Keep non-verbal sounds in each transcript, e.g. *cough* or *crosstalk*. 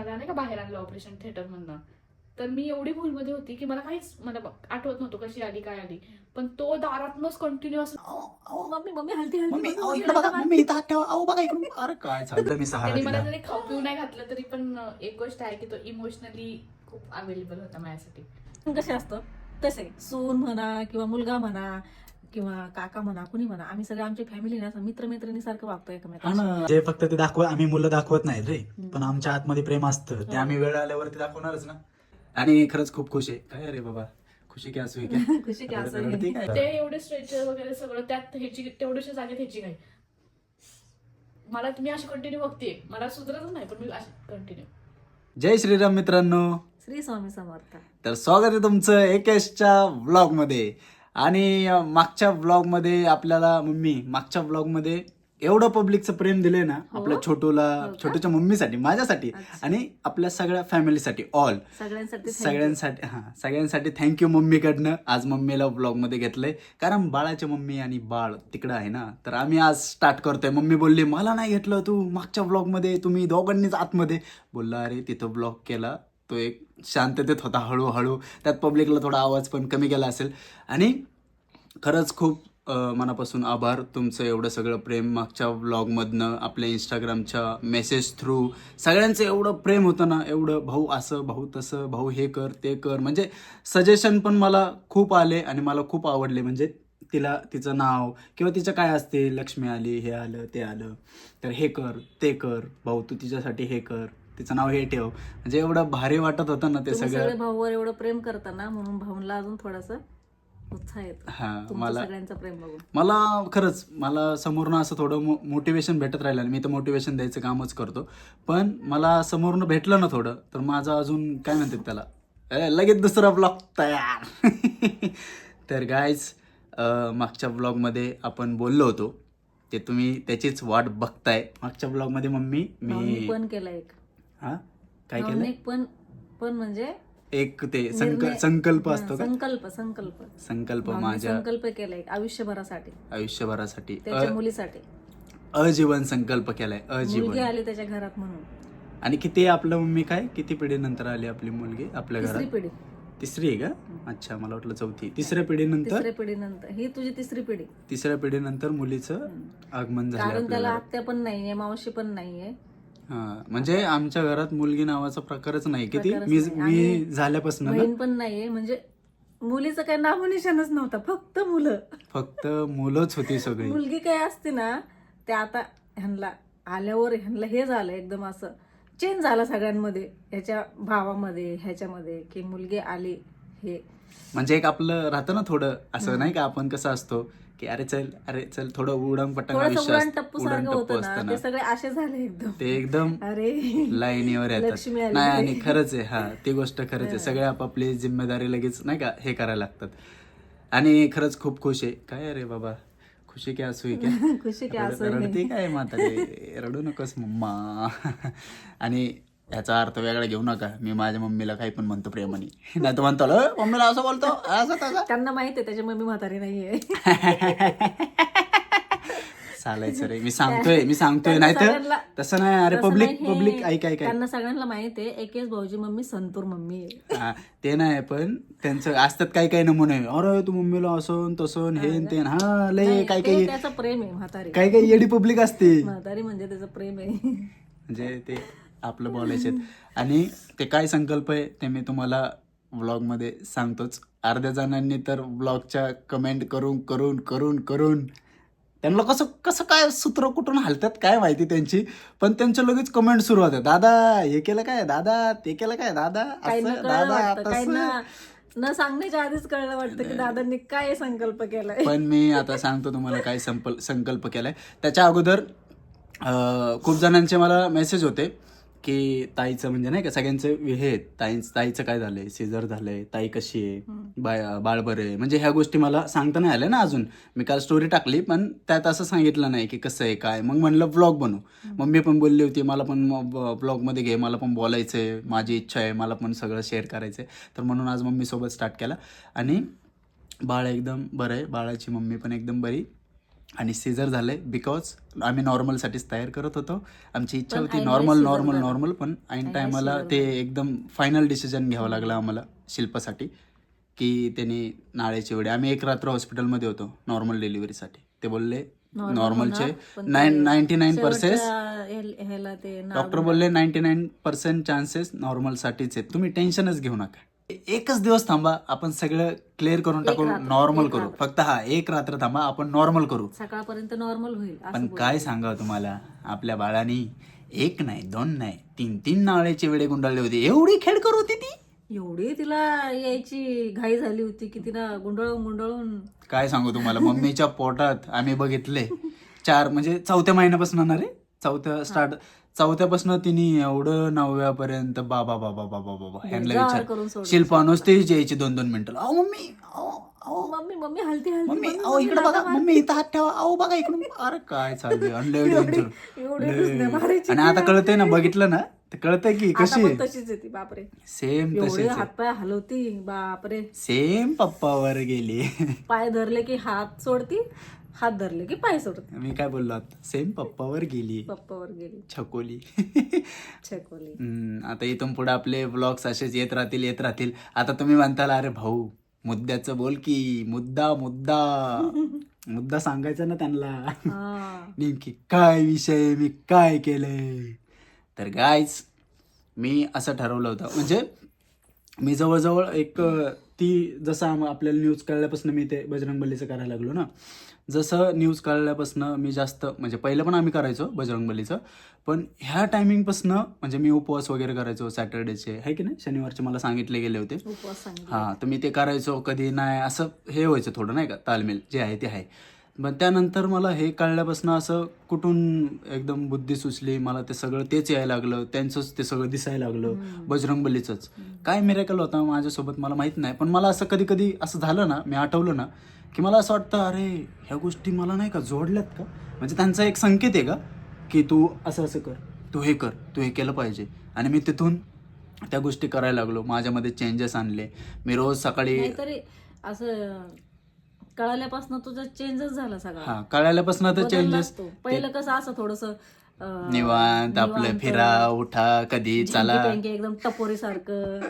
मला नाही का बाहेर आणलं ऑपरेशन थिएटर मधनं. तर मी एवढी भूलमध्ये होती की मला काहीच मला आठवत नव्हतं कशी आली काय आली. पण तो दारातनच कंटिन्युअस मम्मी मम्मी हलती हलती मला जरी खाऊ पिऊ नाही घातलं तरी पण एक गोष्ट आहे की तो इमोशनली खूप अवेलेबल होता माझ्यासाठी. कसे असतं? तसे सून म्हणा किंवा मुलगा म्हणा किंवा काका म्हणा कुणी म्हणा आम्ही सगळे आमची फॅमिली ना असं मित्रमैत्रिणी सारखं वागतो हा एकमेकांना जे फक्त ते दाखव आम्ही मुलं दाखवत नाही रे. पण आमच्या आतमध्ये प्रेम असतं. ते आम्ही वेळ आल्यावरती दाखवणारच ना. आणि खरंच खूप खुश आहे. काय रे बाबा? खुशी की असू काय *laughs* खुशी की असू? ते एवढे स्ट्रेचर वगैरे सगळं त्यात ह्याची तेवढ्याशा जागेत ह्याची काय मला मी अशी कंटिन्यू बघते मला सुधरतच नाही पण मी अशी कंटिन्यू जय श्रीराम मित्रांनो. श्री स्वामी समर्थ. तर स्वागत आहे तुमचं एकेशच्या व्लॉगमध्ये. आणि मागच्या व्लॉगमध्ये आपल्याला मम्मी मागच्या व्लॉगमध्ये एवढं पब्लिकचं प्रेम दिलंय ना हो? आपल्या छोटूला हो? छोटूच्या मम्मीसाठी माझ्यासाठी. आणि आपल्या सगळ्या फॅमिलीसाठी ऑल सगळ्यांसाठी. सगळ्यांसाठी हा सगळ्यांसाठी थँक्यू मम्मीकडनं आज मम्मीला ब्लॉगमध्ये घेतलंय कारण बाळाची मम्मी आणि बाळ तिकडं आहे ना तर आम्ही आज स्टार्ट करतोय मम्मी बोलली मला नाही घेतलं तू मागच्या ब्लॉगमध्ये तुम्ही दोघांनीच आतमध्ये बोलला अरे तिथं ब्लॉग केला तो एक शांततेत होता हळूहळू. त्यात पब्लिकला थोडा आवाज पण कमी केला असेल. आणि खरंच खूप मनापासून आभार तुमचं एवढं सगळं प्रेम मागच्या व्लॉगमधनं आपल्या इंस्टाग्रामच्या मेसेज थ्रू सगळ्यांचं एवढं प्रेम होतं ना एवढं भाऊ असं भाऊ तसं भाऊ हे कर ते कर. म्हणजे सजेशन पण मला खूप आले आणि मला खूप आवडले. म्हणजे तिला तिचं नाव किंवा तिचं काय असते लक्ष्मी आली हे आलं ते आलं. तर हे कर ते कर भाऊ तू तिच्यासाठी हे कर. तिचं नाव हे ठेव. म्हणजे एवढं भारी वाटत होतं ना ते सगळं. सगळे भाऊवर एवढं प्रेम करता ना म्हणून भाऊला अजून थोडासा उत्साह येतो. हा तुमचं मला सगळ्यांचं प्रेम बघून. मला खरंच मला समोरनं असं थोडं मोटिवेशन भेटत राहिलं आणि मी तर मोटिवेशन द्यायचं कामच करतो. पण मला समोरनं भेटलं ना थोडं तर माझं अजून काय म्हणतात त्याला? ए, लगेच दुसरा ब्लॉग तयार. *laughs* तर गायज मागच्या ब्लॉगमध्ये आपण बोललो होतो. ते तुम्ही त्याचीच वाट बघताय. मागच्या ब्लॉगमध्ये मम्मी भाऊनी मी पण केला एक. हा? काय केलं? पण पण म्हणजे एक ते संक निर्णय- संकल्प असतो का? संकल्प संकल्प. संकल्प माझ्या संकल्प केला एक आयुष्यभरासाठी. आयुष्यभरासाठी. त्याच्या अ- मुलीसाठी. अजीवन संकल्प केलाय मुलगी अजीवन आली त्याच्या घरात म्हणून. आणि किती आपलं मम्मी काय? किती पिढीनंतर आली आपली मुलगी आपल्या तिसरी घरात? पिढी. तिसरी आहे का? अच्छा मला वाटलं चौथी. तिसऱ्या पिढीनंतर? तिसऱ्या पिढीनंतर. ही तुझी तिसरी पिढी. तिसऱ्या पिढीनंतर मुलीचं आगमन झालं कारण त्याला. आत्या पण नाहीये मावशी पण नाहीये. हा म्हणजे आमच्या घरात मुलगी नावाचा प्रकारच नाही. किती? प्रकारच मी नाही. मी आणि झाल्यापासून ना? बहीण पण नाहीये. म्हणजे मुलीचं काही नामोनिशाणच नव्हतं. फक्त मुलं. फक्त मुलंच होती सगळी. मुलगी काय असते ना ते आता ह्यांना आल्यावर ह्यांना हे झालं एकदम असं. चेंज झाला सगळ्यांमध्ये. ह्याच्या भावामध्ये ह्याच्यामध्ये की मुलगी आली हे. म्हणजे एक आपलं राहतं ना थोडं. असं नाही का? आपण कसं असतो की अरे चल अरे चल थोडं उडण आयुष्य उडान असतं. टप्पू उडण असतं ना. सगळे असे झाले एकदम. ते एकदम अरे लाईनीवर येतात. नाही आणि खरंच आहे हा ती गोष्ट खरंच आहे. सगळे आपापली जिम्मेदारी लगेच नाही का हे करायला लागतात. आणि खरंच खूप खुश आहे. काय रे बाबा खुशी *laughs* काय असू क्या? खुशी की असं रडते काय म्हातारे रडू नकोस मम्मा. *laughs* आणि याचा अर्थ वेगळा घेऊ नका. मी माझ्या मम्मीला काही पण म्हणतो प्रेमाने. नाही तर म्हणतो "अ, मम्मीला असं बोलतो? असं तसं? त्यांना माहीत आहे त्याची मम्मी म्हातारी नाहीये. चालायचं रे. मी सांगतोय मी सांगतोय नाही तर तसं नाही. अरे पब्लिक. पब्लिक ऐक ऐक त्यांना सगळ्यांना माहीत आहे एकेच भाऊजी मम्मी संतूर मम्मी हा, ते नाही पण त्यांचं असतात काही काही नमुने. अरे तू मम्मीला असं तसं हे ते. हा लय काही काही त्याचं प्रेम आहे म्हातारी. काही काही येडी पब्लिक असते. म्हातारी म्हणजे त्याचं प्रेम आहे. म्हणजे ते आपलं बोलायचे आणि ते काय संकल्प आहे ते मी तुम्हाला व्लॉगमध्ये सांगतोच. अर्ध्या जणांनी तर व्लॉगच्या कमेंट करून करून करून करून. त्यांना कसं कसं काय सूत्र कुठून हलतात काय माहिती त्यांची. पण त्यांच्या लगेच कमेंट सुरू होतात. दादा हे केलं काय? दादा ते केलं काय? दादा असं दादा तसं. ना सांगण्याच्या आधीच कळलं वाटतं की दादांनी काय संकल्प केलाय. पण मी आता सांगतो तुम्हाला काय संकल्प केलाय. त्याच्या अगोदर खूप जणांचे मला मेसेज होते. की ताईचं म्हणजे नाही का सगळ्यांचे हे आहेत. ताई ताईचं काय झालंय? सीझर झालंय. ताई कशी आहे? बाय बाळ बरं आहे. म्हणजे ह्या गोष्टी मला सांगता नाही आल्या ना अजून. मी काल स्टोरी टाकली पण त्यात असं सांगितलं नाही की कसं आहे काय मग म्हणलं ब्लॉग बनवू. मम्मी पण बोलली होती मला पण ब्लॉगमध्ये घे मला पण बोलायचं आहे माझी इच्छा आहे मला पण सगळं शेअर करायचं आहे तर म्हणून आज मम्मीसोबत स्टार्ट केला. आणि बाळ एकदम बरं आहे. बाळाची मम्मी पण एकदम बरी. आणि सीझर झाले बिकॉज आम्ही नॉर्मलसाठीच तयार करत होतो. आमची इच्छा होती नॉर्मल नॉर्मल. नॉर्मल पण ऐन टायमाला ते एकदम फायनल डिसिजन घ्यावं लागलं आम्हाला शिल्पासाठी की त्यांनी नाळेची वेळी आम्ही एक रात्र हॉस्पिटलमध्ये होतो नॉर्मल डिलिव्हरीसाठी ते बोलले नॉर्मलचे nine ninety nine percent doctor बोलले नाईन्टी नाईन पर्सेंट चान्सेस नॉर्मलसाठीच आहेत. तुम्ही टेन्शनच घेऊ नका. एकच दिवस थांबा आपण सगळं क्लिअर करून टाकू रात्र, नॉर्मल एक करू. रात्र. फक्त हा एक रात्र थांबा आपण नॉर्मल करू. सकाळपर्यंत नॉर्मल होईल असं पण बोल. काय सांगा तुम्हाला? आपल्या बाळानी एक नाही दोन नाही तीन तीन नाळ्याचे वेळे गुंडाळले होते. एवढी खेळकर होती ती? एवढी तिला यायची घाई झाली होती की तिला गुंडळून गुंडळून. काय सांगू तुम्हाला? मम्मीच्या पोटात आम्ही बघितले. चार म्हणजे चौथ्या महिन्यापासून ना रे चौथ्या स्टार्ट चौथ्यापासून तिने एवढं नवव्यापर्यंत बाबा बाबा बाबा बाबा ह्यांना विचार करून सोडलं. शिल्पा नुसतीच यायची दोन दोन मिनिटं. अहो मम्मी अहो अहो. मम्मी मम्मी हलती हलती मम्मी मम्मी, अहो मम्मी, इकडे लाथा बघा. मार. मम्मी इथं हात ठेवा. अहो बघा इकडून. अरे काय चाललंय आणि लय danger. एवढी लय. रुसण्या मारायची आणि आता कळतंय ना बघितलं ना? तर कळतंय की आता कशी पण तशीच येते बापरे. सेम एवढे तशीच हातपाय हलवती बापरे. सेम पप्पावर गेली. पाय धरले की हात सोडती हात धरले की पाय सोडते मी काय बोललो आता? सेम पप्पावर गेली. पप्पावर गेली. छकोली. छकोली. हम्म, आता इथून पुढे आपले ब्लॉग्स असेच येत राहतील येत राहतील. आता तुम्ही म्हणताल अरे भाऊ मुद्द्याचं बोल की मुद्दा मुद्दा. *laughs* मुद्दा सांगायचा ना त्यांना. हा. *laughs* नेमकी काय विषय मी काय केलंय? तर गायच मी असं ठरवलं होतं. म्हणजे मी जवळजवळ एक अ, ती जसं आम- आपल्याला न्यूज कळल्यापासून मी ते बजरंगबलीचं करायला लागलो ना. जसं न्यूज कळल्यापासून मी जास्त म्हणजे पहिलं पण आम्ही करायचो बजरंगबलीचं पण ह्या टायमिंगपासून म्हणजे मी उपवास वगैरे करायचो सॅटर्डेचे आहे की नाही? शनिवारचे मला सांगितले गेले होते. हां तर मी ते करायचो कधी नाही असं हे व्हायचं थोडं नाही का? तालमेल जे आहे ते आहे. पण त्यानंतर मला हे कळल्यापासून असं कुठून एकदम बुद्धी सुचली मला ते सगळं तेच यायला लागलं त्यांचंच ते सगळं दिसायला लागलं बजरंगबलीचंच काय मिरेकल होता माझ्यासोबत मला माहीत नाही पण मला असं कधी कधी असं झालं ना मी आठवलं ना की मला असं वाटतं अरे ह्या गोष्टी मला नाही का जोडल्यात का? म्हणजे त्यांचा एक संकेत आहे का? की तू असं असं कर तू हे कर तू हे केलं पाहिजे. आणि मी तिथून त्या गोष्टी करायला लागलो. माझ्यामध्ये चेंजेस आणले. मी रोज सकाळी नाहीतरी असं कळाल्यापासून तुझा चेंजच झाला सगळा. हा कळाल्यापासून तर चेंजेस. पहिलं कसं असं थोडस निवांत आपलं फिरा उठा कधी चला. एकदम टपोरी सारखं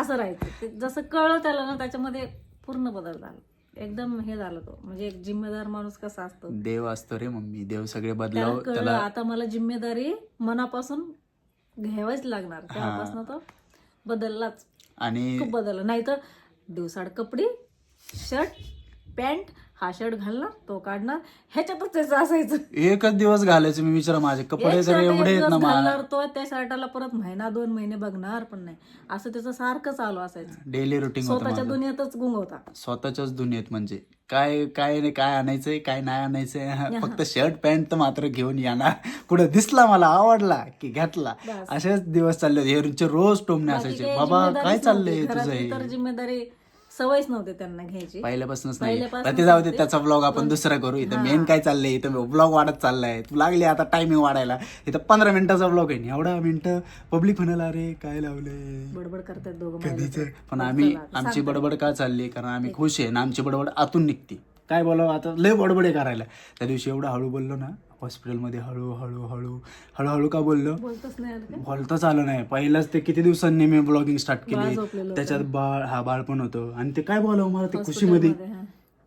असं राहायचं. जसं कळलं त्याला ना त्याच्यामध्ये पूर्ण बदल झाला. एकदम हे झालं तो. म्हणजे एक जिम्मेदार माणूस कसा असतो? देव असतो रे मम्मी. देव सगळे त्याला बदलाव कळलं त्याला आता मला जिम्मेदारी मनापासून घ्यावाच लागणार. तेव्हापासून तो बदललाच. आणि खूप बदलला. नाही तर दिवसाड कपडे शर्ट पॅन्ट हा शर्ट घालणार तो काढणार ह्याच्यातच त्याचं असायचं. एकच दिवस घालायचे मी विचारा माझे. कपडे एक एक एवढे आहेत दिवस ना घालणार तो त्या शर्टाला परत महिना दोन महिने बघणार पण नाही. असं त्याचं सारखं चालू असायचं. डेली रुटीन होतं स्वतःच्या माझं. दुनियेतच गुंग होता स्वतःच्याच दुनियेत म्हणजे. काय काय नाही काय आणायचंय काय नाही आणायचंय. फक्त शर्ट पॅन्ट तर मात्र घेऊन येणार. कुठं दिसला मला आवडला की घेतला. बस. असेच दिवस चालले होते. हेरचे रोज टोमणे बाकी असायचे. काही बाबा जिम्मेदारीच काय चाललंय नव्हती. तुझं घरातली हे? तर जिम्मेदारी सवयच नव्हते त्यांना घ्यायची. पहिल्यापासूनच नाही. पहिल्यापासून ते जाऊ दे. त्याचा ब्लॉग आपण दुसरा करू. इथं मेन काय चाललंय? इथं ब्लॉग वाढत चाललाय. तू लागली आता टायमिंग वाढायला. इथं पंधरा मिनिटाचा ब्लॉग आहे. एवढा मिनिटं पब्लिक म्हणाला अरे काय लावलंय? बडबड करतात दोघं कधीच. पण आम्ही आमची. बडबड का चालली? कारण आम्ही खुश आहे ना आमची बडबड आतून निघते. काय बोलावं? आता लय बडबड करायला. त्या दिवशी एवढं हळू बोललो ना हॉस्पिटलमध्ये हळू हळू हळू हळूहळू का बोललो? बोलतच आलं नाही. पहिलाच ते किती दिवसांनी मी ब्लॉगिंग स्टार्ट केली. त्याच्यात बाळ हा बाळ पण होतं. आणि ते काय बोलावं मला ते खुशीमध्ये मध्ये.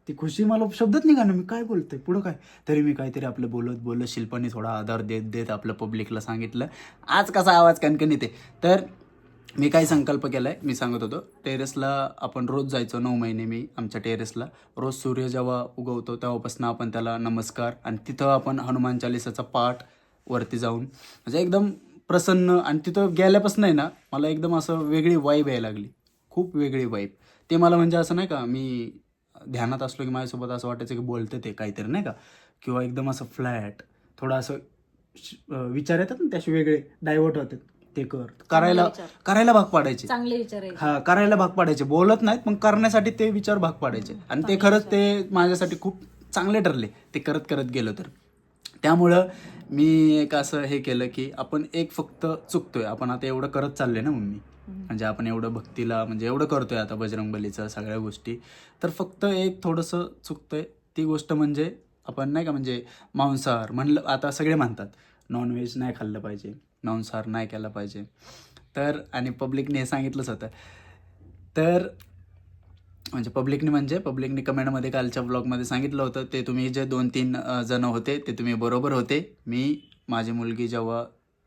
ती खुशी मला शब्दच निघा ना? मी काय बोलतोय? पुढं काय? तरी मी काहीतरी आपलं बोलत बोलत शिल्पाने थोडा आधार देत देत आपलं पब्लिकला सांगितलं. आज कसा आवाज कणकण येते तर मी काय संकल्प केला आहे मी सांगत होतो. टेरेसला आपण रोज जायचो नऊ महिने मी आमच्या टेरेसला. रोज सूर्य जेव्हा उगवतो तेव्हापासून आपण त्याला नमस्कार आणि तिथं आपण हनुमान चालिसाचा पाठ वरती जाऊन. म्हणजे एकदम प्रसन्न आणि तिथं गेल्यापासून आहे ना मला एकदम असं वेगळी वाईब यायला लागली. खूप वेगळी वाईब ते मला म्हणजे असं नाही का मी ध्यानात असलो की माझ्यासोबत असं वाटायचं की बोलते ते काहीतरी नाही का? किंवा एकदम असं फ्लॅट थोडं असं विचार येतात ना त्याशी वेगळे डायव्हर्ट होतात. ते कर. करायला विचार. करायला भाग पाडायचे. चांगले विचारायचे हा करायला भाग पाडायचे. बोलत नाहीत पण करण्यासाठी ते विचार भाग पाडायचे. आणि ते खरंच ते माझ्यासाठी खूप चांगले ठरले. ते करत करत गेलो तर. त्यामुळं मी एक असं हे केलं की आपण एक फक्त चुकतोय. आपण आता एवढं करत चाललोय ना मम्मी. म्हणजे आपण एवढं भक्तीला म्हणजे एवढं करतोय आता बजरंगबलीचं सगळ्या गोष्टी. तर फक्त एक थोडंसं चुकतंय. ती गोष्ट म्हणजे आपण नाही का म्हणजे मांसाहार म्हणलं आता सगळे म्हणतात नॉनव्हेज नाही खाल्लं पाहिजे. मांसाहार नाही केलं पाहिजे. तर आणि पब्लिकने हे सांगितलंच होतं. तर म्हणजे पब्लिकने म्हणजे पब्लिकने कमेंटमध्ये कालच्या ब्लॉगमध्ये सांगितलं होतं ते तुम्ही जे दोन तीन जण होते ते तुम्ही बरोबर होते. मी माझी मुलगी जेव्हा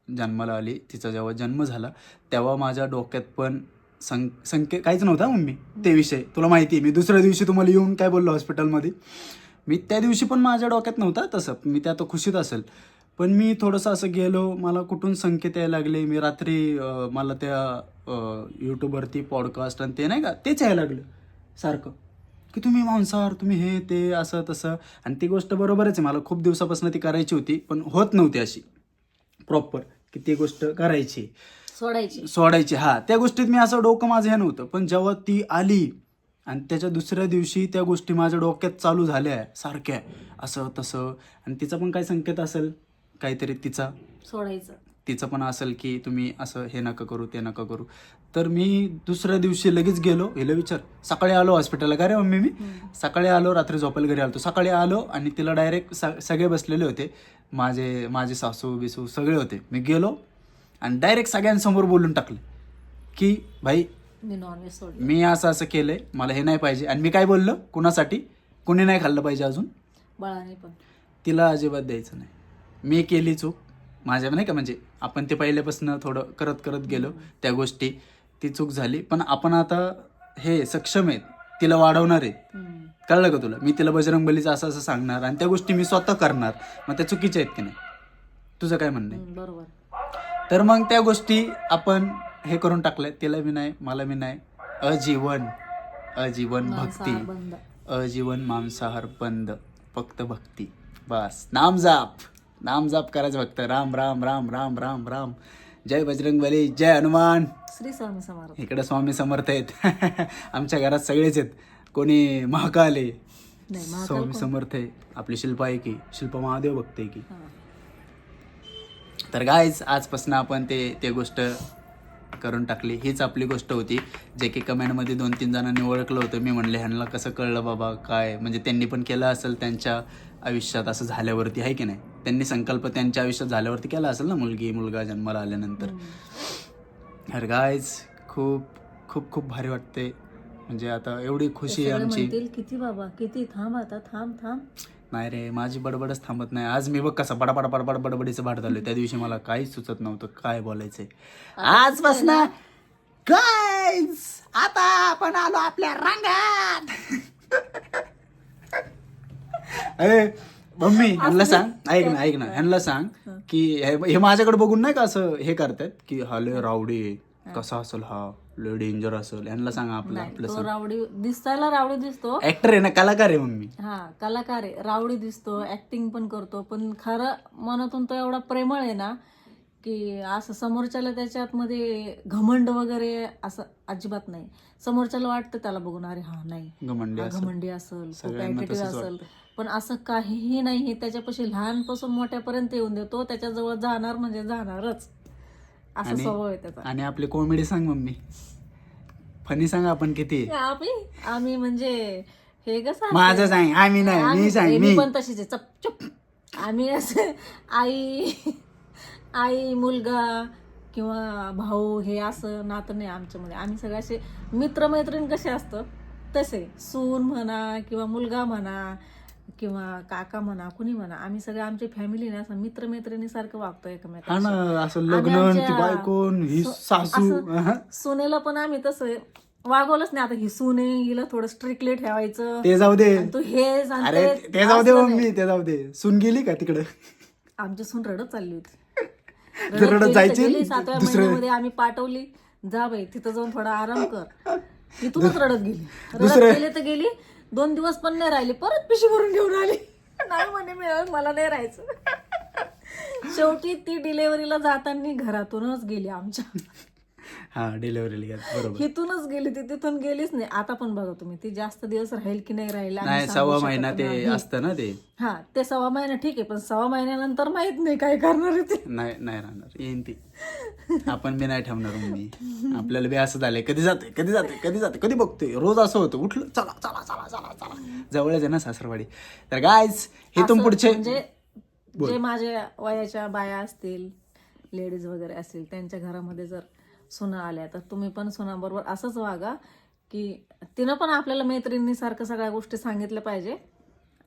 जन्माला आली तिचा जेव्हा जन्म झाला तेव्हा माझ्या डोक्यात पण सं संके काहीच नव्हता मम्मी. ते विषय तुला माहिती आहे मी दुसऱ्या दिवशी तुम्हाला येऊन काय बोललो हॉस्पिटलमध्ये मी त्या दिवशी पण माझ्या डोक्यात नव्हता तसं. मी त्या तो खुशीत असेल. पण मी थोडंसं असं गेलो मला कुठून संकेत यायला लागले? मी रात्री मला त्या यूट्यूबवरती पॉडकास्ट आणि ते नाही का तेच यायला लागलं सारखं. की तुम्ही मांसाहार तुम्ही हे ते असं तसं. आणि ती गोष्ट बरोबरच आहे. मला खूप दिवसापासून ती करायची होती पण होत नव्हती अशी. प्रॉपर की ती गोष्ट करायची. सोडायची. सोडायची हा. त्या गोष्टीत मी असं डोकं माझं हे नव्हतं. पण जेव्हा ती आली आणि त्याच्या दुसऱ्या दिवशी त्या गोष्टी माझ्या डोक्यात चालू झाल्या सारख्या असं तसं. आणि तिचा पण काय संकेत असेल? काहीतरी तिचा सोडायचं. तिचं पण असेल की तुम्ही असं हे नका करू ते नका करू. तर मी दुसऱ्या दिवशी लगेच गेलो. हिला विचार सकाळी आलो हॉस्पिटलला का रे मम्मी मी? सकाळी आलो रात्री झोपायला घरी आलो सकाळी आलो आणि तिला डायरेक्ट सगळे बसलेले होते. माझे माझे सासू बिसू सगळे होते. मी गेलो आणि डायरेक्ट सगळ्यांसमोर बोलून टाकले की भाई मी असं असं केलंय मला हे नाही पाहिजे. आणि मी काय बोललो? कुणासाठी? कुणी नाही खाल्लं पाहिजे अजून? बाळाने पण. तिला अजिबात द्यायचं नाही. मी केली चूक. माझ्या नाही का म्हणजे आपण ते पहिल्यापासून थोडं करत करत गेलो त्या गोष्टी. ती चूक झाली. पण आपण आता हे सक्षम आहेत. तिला वाढवणार आहे हम्म. कळलं का तुला? मी तिला बजरंग बलीचं असं असं सांगणार आणि त्या गोष्टी मी स्वतः करणार. मग त्या चुकीच्या आहेत की नाही? तुझं काय म्हणणं आहे? बरोबर. तर मग त्या गोष्टी आपण हे करून टाकल्या. तिला मी नाही मला मी नाही. अजीवन. अजीवन भक्ती. अजीवन मांसाहार बंद. फक्त भक्ती. बस. नाम जाप. नाम जाप करायचं फक्त. राम राम राम राम राम राम. जय बजरंग बली जय हनुमान. श्री स्वामी समर्थ. इकडे स्वामी समर्थ आहेत. *laughs* आमच्या घरात सगळेच आहेत. कोणी महाकाल आहे. स्वामी? समर्थ आहे. आपली शिल्पा आहे की. शिल्पा महादेव भक्त आहे की. तर गायज आजपासून आपण ते ते गोष्ट करून टाकली. हीच आपली गोष्ट होती. जे की कमेंटमध्ये दोन तीन जणांनी ओळखलं होतं. मी म्हणले ह्यांना कसं कळलं बाबा? काय? म्हणजे त्यांनी पण केलं असेल त्यांच्या आयुष्यात असं झाल्यावरती आहे की नाही? त्यांनी संकल्प त्यांच्या आयुष्यात झाल्यावरती केला असेल ना मुलगी मुलगा जन्माला आल्यानंतर. अरे गायज खूप खूप खूप भारी वाटते. म्हणजे आता एवढी खुशी आहे आमची. किती बाबा किती? थांब आता थांब थांब. नाही रे माझी बडबडच थांबत नाही. आज मी बघ कसं बडाबड बडबड बडबडीचं भाट झालं त्या दिवशी मला काहीच सुचत नव्हतं काय बोलायचंय. आजपासून गाईज आता आपण आलो आपल्या रांगात. *laughs* अरे मम्मी ह्यांना सांग. ऐक ना ऐक ना. ह्यांना सांग की हे माझ्याकडे बघून नाही का असं हे करतात की हा लय रावडी. कसा असेल हा? लय डेंजर असेल. ह्यांना सांगा आपलं आपलं तो रावडी दिसायला रावडी दिसतो. ऍक्टर आहे ना कलाकार आहे मम्मी. हा कलाकार आहे. रावडी दिसतो ऍक्टिंग पण करतो. पण खरं मनातून तो एवढा प्रेमळ आहे ना की असं समोरच्याला त्याच्यात मध्ये घमंड वगैरे असं अजिबात नाही. समोरच्याला वाटतं त्याला बघून अरे हा नाही. घमंडी हा घमंडी असेल. खूप सगळ्यांना ऍटिट्यूड तसंच असेल. पण असं काहीही नाही त्याच्यापाशी लहानपासून मोठ्यापर्यंत येऊन देतो. त्याच्याजवळ जाणार म्हणजे जाणारच. असा आणि- स्वभाव आहे त्याचा. आणि आपली कॉमेडी सांग मम्मी. फनी सांग आपण किती. आम्ही? आम्ही म्हणजे हे कसं माझं सांग. आम्ही नाही. मी सांग. हे मी. पण तशीच आहे. चप चुप. आम्ही असं आई आई मुलगा किंवा भाऊ हे असं नातं नाही आमच्यामध्ये. आम्ही सगळे असे मित्रमैत्रीण कसे असतं? तसे. सून म्हणा किंवा मुलगा म्हणा किंवा काका म्हणा कुणी म्हणा आम्ही सगळे आमची फॅमिली ना असं मित्रमैत्रिणीसारखं वागतो हा एकमेकांशी ना असं आम्ही लग्न ती आमच्या- ही सासू. *laughs* सुनेला पण आम्ही तसं वागवलंच नाही. आता ही सुने हिला थोडं स्ट्रिक्टली ठेवायचं. ते जाऊ दे. आणि तू हे अरे ते जाऊ दे असलं मम्मी. ते जाऊ दे. सुन गेली का तिकडं? *laughs* आमची सून रडत चालली होती. *laughs* रडत गेली तर जायची? गेली, सातव्या महिन्यामध्ये आम्ही पाठवली. जा बाई तिथं जाऊन थोडा आराम कर. तिथूनच रडत गेली. रडत गेली तर गेली दोन दिवस पण नाही राहिली परत पिशी भरून घेऊन आली. नाही म्हणे मिळाल मला नाही राहायचं. *laughs* शेवटी ती डिलेवरीला जाताना घरातूनच गेली आमच्या. हा डिलिव्हरी गेली. बरोबर. इथूनच गेली ती तिथून गेलीच नाही. आता पण बघा तुम्ही ती जास्त दिवस राहील की नाही राहील नाही सव्वा महिना ते. असतं ना ते. हा ते सव्वा महिना ठीक आहे पण सव्वा महिन्यानंतर माहीत नाही काय करणार ते. नाही नाही राहणार. येईन ती. आपण बी नाही ठेवणार मम्मी. आपल्याला बी असं झालंय कधी जाते कधी जाते कधी जाते कधी बघतोय रोज असं होतं उठलं चला चला चला चला चला. जवळच आहे ना सासरवाडी. तर गायज इथून असं पुढचे म्हणजे जे माझ्या वयाच्या बाया असतील लेडीज वगैरे असतील त्यांच्या घरामध्ये जर सुना आल्या. तर तुम्ही पण सुनाबरोबर असंच वागा की तिनं पण आपल्याला मैत्रिणीसारखं सगळ्या गोष्टी सांगितल्या पाहिजे.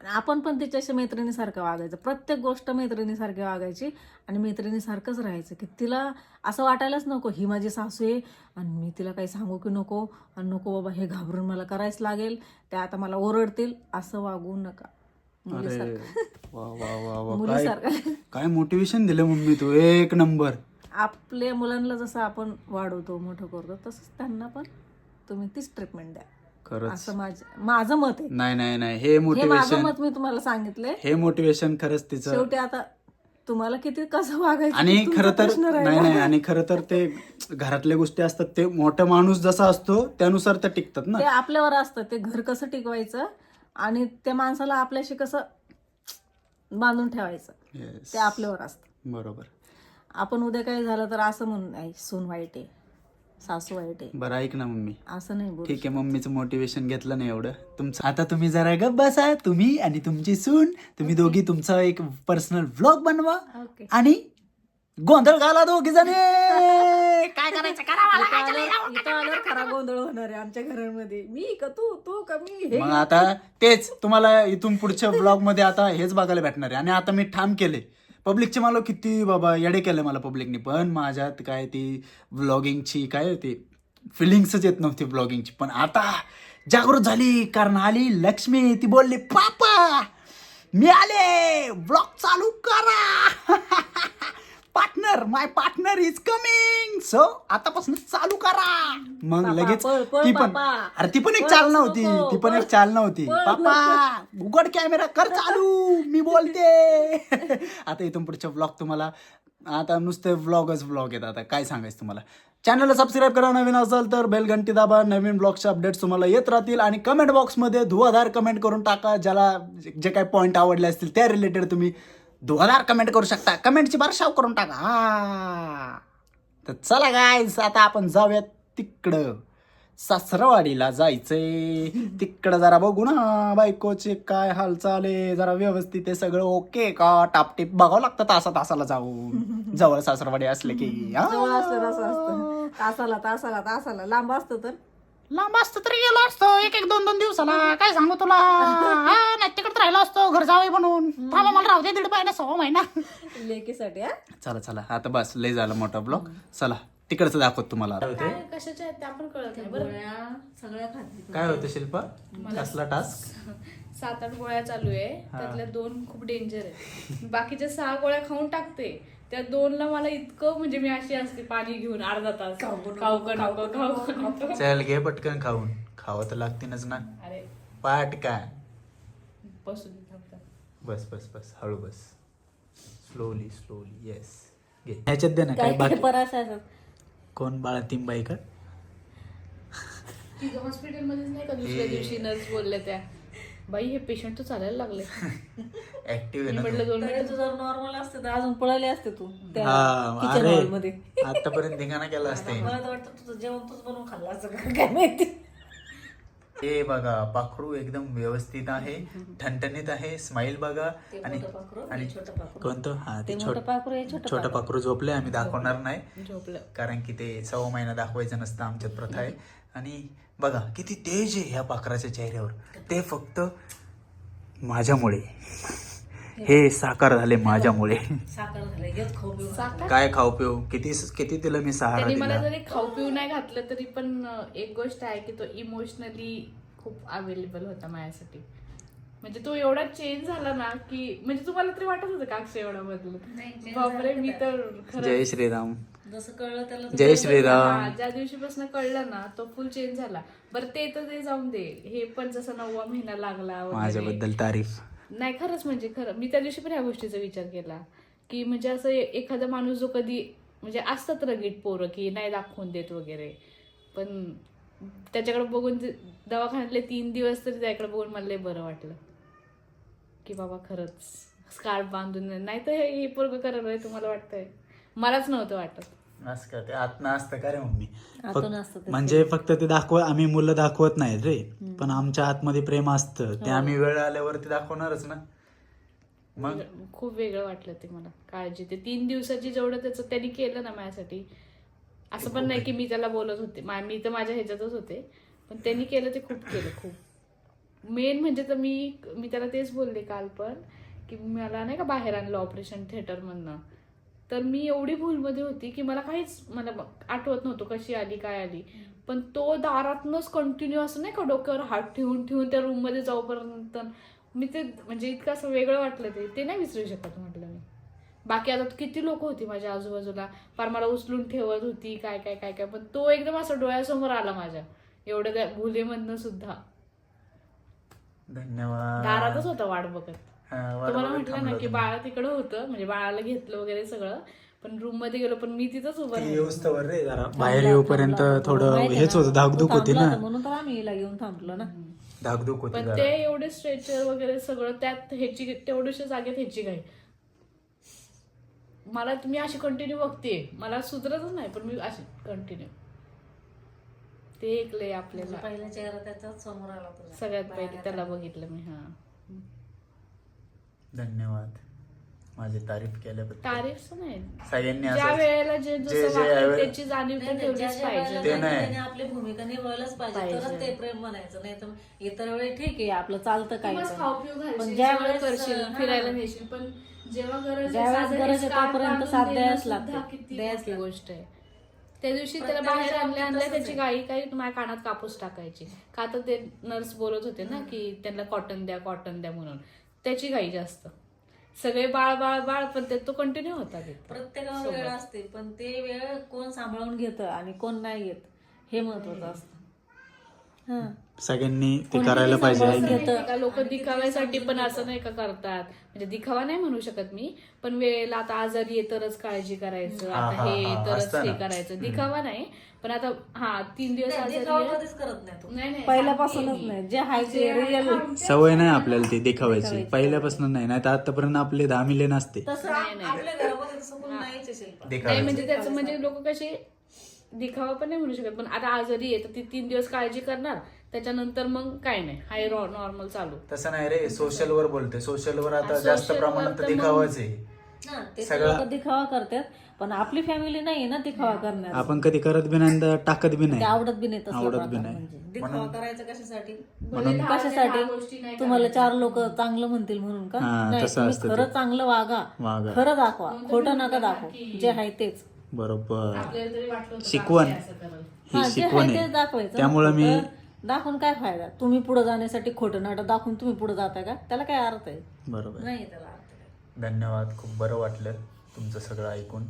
आणि आपण पण तिच्याशी मैत्रिणीसारखं वागायचं. प्रत्येक गोष्ट मैत्रिणीसारखी वागायची आणि मैत्रिणीसारखंच राहायचं. की तिला असं वाटायलाच नको ही माझी सासू आहे आणि मी तिला काही सांगू की नको आणि नको बाबा हे घाबरून मला करायच लागेल त्या आता मला ओरडतील. असं वागू नका. मुलीसारखं. काय मोटिवेशन दिलं मम्मी तू? एक नंबर. आपल्या मुलांना जसं आपण वाढवतो मोठं करतो तसंच त्यांना पण तुम्ही तीच ट्रीटमेंट द्या. खरंच. असं माझं माझं मत आहे. नाही नाही नाही. हे हे माझं मोटिवेशन मत मी तुम्हाला सांगितलंय. हे मोटिवेशन खरंच तिचं शेवटी आता तुम्हाला किती कसं वागायचं आणि तुमचा खरं तर प्रश्न राहिला. नाही नाही. आणि खरं तर ते घरातल्या गोष्टी असतात ते मोठा माणूस जसा असतो त्यानुसार त्या टिकतात ना. ते आपल्यावर असतं. ते घर कसं टिकवायचं आणि त्या माणसाला आपल्याशी कसं बांधून ठेवायचं. Yes. ते आपल्यावर असतं. बरोबर. आपण उद्या काही झालं तर असं म्हणून नाही सून वाईट आहे सासू वाईट आहे. बरं ऐक ना मम्मी. असं नाही बोल ठीक आहे मम्मीचं मोटिवेशन घेतलं नाही एवढं. तुमचं आता तुम्ही जरा गप बसा तुम्ही आणि तुमची सून. तुम्ही दोघी तुमचा एक पर्सनल व्लॉग बनवा. ओके आणि गोंधळ घाला दोघी जणी. *laughs* काय करायचं? काय इथं आल्यावर खरा गोंधळ होणार आहे आमच्या घरांमध्ये. मी का तू? तू का मी? हे मग आता तेच तुम्हाला इथून पुढच्या ब्लॉगमध्ये आता हेच बघायला भेटणार आहे. आणि आता मी ठाम केले. पब्लिकचे मला किती बाबा येडे केले मला पब्लिकने पण माझ्यात काय ती व्लॉगिंगची काय ती फिलिंग्सच येत नव्हती व्लॉगिंगची पण आता जागृत झाली कारण आली लक्ष्मी ती बोलली पापा मी आले ब्लॉग चालू करा. *laughs* Partner my partner is coming so आतापासून चालू करा. मग पापा, लगेच पळ, पळ, ती पण पापा. अरे ती पण एक पळ चालना नको, होती ती पण पळ. एक चालना होती पळ पापा उघड कॅमेरा कर चालू. मी बोलते. *laughs* आता इथून पुढच्या ब्लॉग तुम्हाला आता नुसते व्लॉगच व्लॉग येतात आता काय सांगायचं तुम्हाला? चॅनलला सबस्क्राईब करा नवीन असाल तर बेल घंटी दाबा. नवीन ब्लॉगचे अपडेट्स तुम्हाला येत राहतील. आणि कमेंट बॉक्समध्ये धुवाधार कमेंट करून टाका. ज्याला जे काही पॉईंट आवडले असतील त्या रिलेटेड तुम्ही धुवाधार कमेंट करू शकता. कमेंटची वर्षाव करून टाका. हा. तर चला गायस आता आपण जाऊयात तिकडं. सासरवाडीला जायचंय. तिकडं जरा बघू ना बायकोचे काय हालचाल आहे. जरा व्यवस्थित आहे सगळं. ओके का? टापटीप बघावं लागतं तासा तासाला जाऊन. *laughs* जवळ सासरवाडी असले की. हा. जवळ असलं तसं असतं. तासाला तासाला तासाला. लांब असतं तर. लांब असतं तरी गेलो असतो एक एक दोन दोन दिवसाला. काय सांगू तुला? हा, नाही तिकडे राहिलो असतो घर जावे म्हणून. थांबा मला राहू दे दीड महिना सहा महिना. लेकीसाठी हा? चला चला. आता बस लय झालं मोठा ब्लॉग. चला तिकडचं दाखवत तुम्हाला. काय कशाच्या आहेत त्या पण कळत नाही बरं. सगळ्या खाती काय होतं शिल्पा? कसला टास्क सात आठ गोळ्या चालू आहे. त्यातल्या दोन खूप डेंजर आहे बाकीच्या सहा गोळ्या खाऊन टाकते. त्या दोनला मला इतकं म्हणजे मी अशी असते पाणी घेऊन अर्धा तास. खाऊ का नको खाऊ का नको. चल घे पटकन खाऊन. खावं तर लागतीनच ना. अरे. पाट काय? बसू बस बस बस. हळू बस. स्लोली स्लोली येस घे. ह्याच्यात दे ना काय काय बाकी? परास असं कोण? बाळा बाई का? तिथं हॉस्पिटलमध्येच नाही का दुसऱ्या दिवशी नर्स बोलल्या त्या? बाई हे पेशंट तर चालायला लागले. *laughs* ऍक्टिव्ह मी आहे म्हटलं ना दोन तरी तू जर नॉर्मल असते तर अजून पळाले असते तू त्या हा किचन अरे हॉलमध्ये आतापर्यंत धिंगाणा केला *laughs* असते. मला तर वाटतं तुझं जेवण तूच बनवून खाल्लं असं काय माहिती. हे बघा पाखरू एकदम व्यवस्थित आहे ठणठणीत आहे स्माइल बघा. आणि आणि. कोणतं? हा ते छोट पाखरू छोटं छोटं पाखरू. झोपले आम्ही दाखवणार नाही. झोपलं. कारण की ते सव्वा महिना दाखवायचं नसतं आमच्यात प्रथा आहे. आणि बघा किती तेज आहे ह्या पाखराच्या चेहऱ्यावर. ते फक्त माझ्यामुळे. हे साकार झाले माझ्यामुळे. साखर झालं खाऊ पिऊ साखर? काय खाऊ पिऊ? किती किती तिला मी सहारा त्यांनी मला दिला जरी खाऊ पिऊ नाही घातलं तरी पण अं, एक गोष्ट आहे की तो इमोशनली खूप अवेलेबल होता माझ्यासाठी. म्हणजे तो एवढा चेंज झाला ना की म्हणजे तुम्हाला तरी वाटत होतं का अक्षय एवढा बदल बापरे मी तर खरं जय श्रीराम. जसं कळलं त्याला तर जय श्रीराम. ज्या दिवशीपासून कळलं ना तो फुल चेंज झाला. बरं ते तर ते जाऊन दे. हे पण जसं नववा महिना लागला वगैरे. माझ्याबद्दल तारीफ. नाही खरंच म्हणजे खरं. मी त्या दिवशी पण ह्या गोष्टीचा विचार केला की म्हणजे असं एखादा माणूस जो कधी म्हणजे असतात रगीट पोरं की नाही दाखवून देत वगैरे. पण त्याच्याकडे बघून ते- दवाखान्यातले तीन दिवस तरी त्याकडे बघून मला लय बरं वाटलं की बाबा खरंच स्कार्फ बांधून नाही तर हे हे पोरग करत आहे तुम्हाला वाटतंय? मलाच नव्हतं वाटत. असं ते आतनं असतं का रे मम्मी? आतून असतं फक्त- ते. म्हणजे फक्त ते दाखव आम्ही मुलं दाखवत नाही रे. पण आमच्या आतमध्ये प्रेम असतं. ते आम्ही वेळ आल्यावरती दाखवणारच ना. मग? वेगळं- खूप वेगळं वाटलं ते मला काळजी. ते तीन दिवसाची जेवढं त्याचं त्यांनी केलं ना माझ्यासाठी असं पण नाही की मी त्याला बोलत होते. मा- मी तर माझ्या ह्याच्यातच होते. पण त्यांनी केलं ते खूप केलं खूप. मेन म्हणजे तर मी मी त्याला तेच बोलले काल पण की मला नाही का बाहेर आणलं ऑपरेशन थिएटरमधनं तर मी एवढी भूलमध्ये होती की मला काहीच मला आठवत नव्हतं कशी आली काय आली. पण तो दारातनच कंटिन्यू असं नाही का डोक्यावर हात ठेवून ठेवून त्या रूममध्ये जाऊपर्यंत मी ते म्हणजे इतकं असं वेगळं वाटलं ते ते नाही विसरू शकत म्हटलं मी. बाकी आता किती लोक होती माझ्या आजूबाजूला. फार मला उचलून ठेवत होती काय काय काय काय. पण तो एकदम असं डोळ्यासमोर आला माझ्या. एवढं त्या भुलेमधनं सुद्धा. धन्यवाद. दारातच होता वाट बघत. तुम्हाला म्हटलं ना की. बाळा तिकडं होतं म्हणजे बाळाला घेतलं वगैरे सगळं पण रूममध्ये गेलो पण मी तिथंच उभं रे जरा. बाहेर येऊपर्यंत थोडं हेच होतं धाकधूक तो होती ना. म्हणून तर आम्ही हिला घेऊन थांबलो ना. धाकधूक होती पण ते एवढे स्ट्रेचर वगैरे सगळं त्यात ह्याची तेवढ्याशा जागेत ह्याची काय मला तुम्ही अशी कंटिन्यू बघते मला सुधरतच नाही पण मी अशी कंटिन्यू ते एक लय आपल्याला पहिला चेहरा त्याच्याच समोर आला. सगळ्यात पहिले त्याला बघितलं मी हा. धन्यवाद माझी तारीफ केल्याबद्दल तारीफ नाही सगळ्यांनी ज्या असं वेळेला जे जे- जसं त्याची जाणीव तर नाही, ज्या ठेवलीच ज्या वेळेला पाहिजे ते नाही. त्याने आपली भूमिका निभावलंच पाहिजे पाहिजे. तरच ते प्रेम म्हणायचं नाही तर इतर वेळी ठीक आहे आपलं चालतं काही बस पण. खाऊ पिऊ पण घालशील, ज्या वेळेस, करशील हा. फिरायला नेशील पण जेव्हा गरज आहे, ज्यावेळेस साधं गरज आहे एक scarf तोपर्यंत बांधून साथ देणं द्यायच सुद्धा लागते. किती द्यायच मोठी. गोष्ट आहे त्या दिवशी त्याला बाहेर आणल्या आणल्या त्याची गाई काही माझ्या कानात कापूस टाकायची का तर ते नर्स बोलत होते ना की त्यांना कॉटन द्या कॉटन द्या म्हणून त्याची गाई जास्त. सगळे बाळ बाळ बाळ पण ते तो कंटिन्यू होता तिथं. प्रत्येकावर वेळ असते पण ते वेळ कोण सांभाळून घेतं आणि कोण नाही घेत हे महत्वाचं असतं. सगळ्यांनी ते करायला पाहिजे. लोक दिखाव्यासाठी पण असं नाही का करतात. म्हणजे दिखावा नाही म्हणू शकत मी पण वेळेला आता आजारी आहे तरच काळजी करायचं हा, आता हा, तरच हे. करायचं. दिखावा नाही पण आता हा तीन दिवस नाही, आजारी देखावा आहे. कधीच करत नाही तू. नाही नाही पहिल्यापासूनच. नाही. जे आहे जे ते आहे रिअल हा, सवय नाही आपल्याला ती देखावायची. पहिल्यापासून नाही. नाही तर आतापर्यंत आपले दहा मिले नसते तसं नाही, नाही. आपल्या घरामध्ये तसं कोण नाहीच आहे शिल्पा. नाही देखावायची. म्हणजे त्याचं म्हणजे लोक कसे दिखावा पण नाही म्हणू शकत. पण आता आजारी आहे तर ती तीन दिवस काळजी करणार त्याच्यानंतर मग काय नाही. हाय नॉर्मल चालू. तसं नाही रे सोशल वर बोलते सोशल वर आता जास्त social वर प्रमाणात तर दिखावाच आहे. हा, ते सगळा- लोक दिखावा करतात पण आपली फॅमिली नाही ना दिखावा करण्यात. आपण कधी करत बी नाही आणि टाकत बी ते नाही आवडत बी नाही तसला आवडत बी प्रकार नाही. म्हणजे. दिखावा करायचा कशासाठी? म्हणून दहा- दहा गोष्टी कशासाठी नाही तुम्हाला चार लोक चांगलं म्हणतील म्हणून का? हा, नाही तसं तुम्ही असतं खरं. चांगलं वागा. वागा. खरं दाखवा. खोटं नका दाखव. जे आहे तेच. बरोबर. तरी शिकवण. हे. ही हा, शिकवण आहे. तेच आहे दाखवायचं. त्यामुळं मी दाखवून काय फायदा? तुम्ही पुढे जाण्यासाठी खोटं नाटक दाखवून तुम्ही पुढे जाताय का? त्याला काय अर्थ आहे? बरोबर. नाही त्याला अर्थ काय. धन्यवाद. खूप बरं वाटलं तुमचं सगळं ऐकून.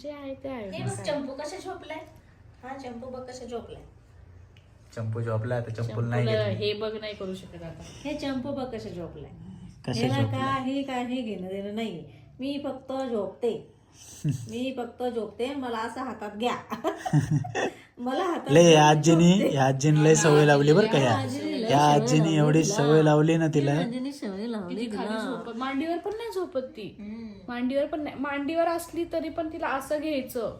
जे आहे ते आहे. हे चंपू कशा झोपलाय? हा चंपू बघ कशा झोपलाय. चंपू जॉबला आता चंपूल नाही. हे बघ नाही करू शकत आता. हे चंपू बघ कशा झोपलाय. कशा याला झोपलाय? काही काही घेणं देणं नाही मी फक्त झोपते. मी फक्त झोपते मला असं हातात घ्या *laughs* मला हातात लय या आजीनी. या आजीने लय सवय लावली बरं का या या आजीने एवढी. सवय लावली ना तिला आजीने सवय लावली ती खाली तिला. झोपत मांडीवर पण नाही झोपत ती. मांडीवर पण नाही मांडीवर असली तरी पण तिला असं घ्यायचं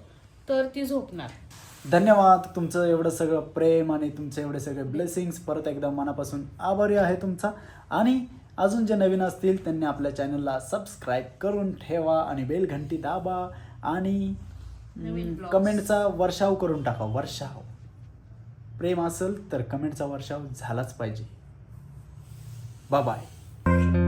तर ती झोपणार धन्यवाद तुमचं एवढं सगळं प्रेम आणि तुमचे एवढे सगळे ब्लेसिंग्स परत एकदा मनापासून आभारी आहे तुमचा आणि अजून जे नवीन असतील त्यांनी आपल्या चॅनलला सबस्क्राईब करून ठेवा आणि बेल घंटी दाबा आणि कमेंटचा वर्षाव करून टाका. वर्षाव. प्रेम असेल तर कमेंटचा वर्षाव झालाच पाहिजे. बाय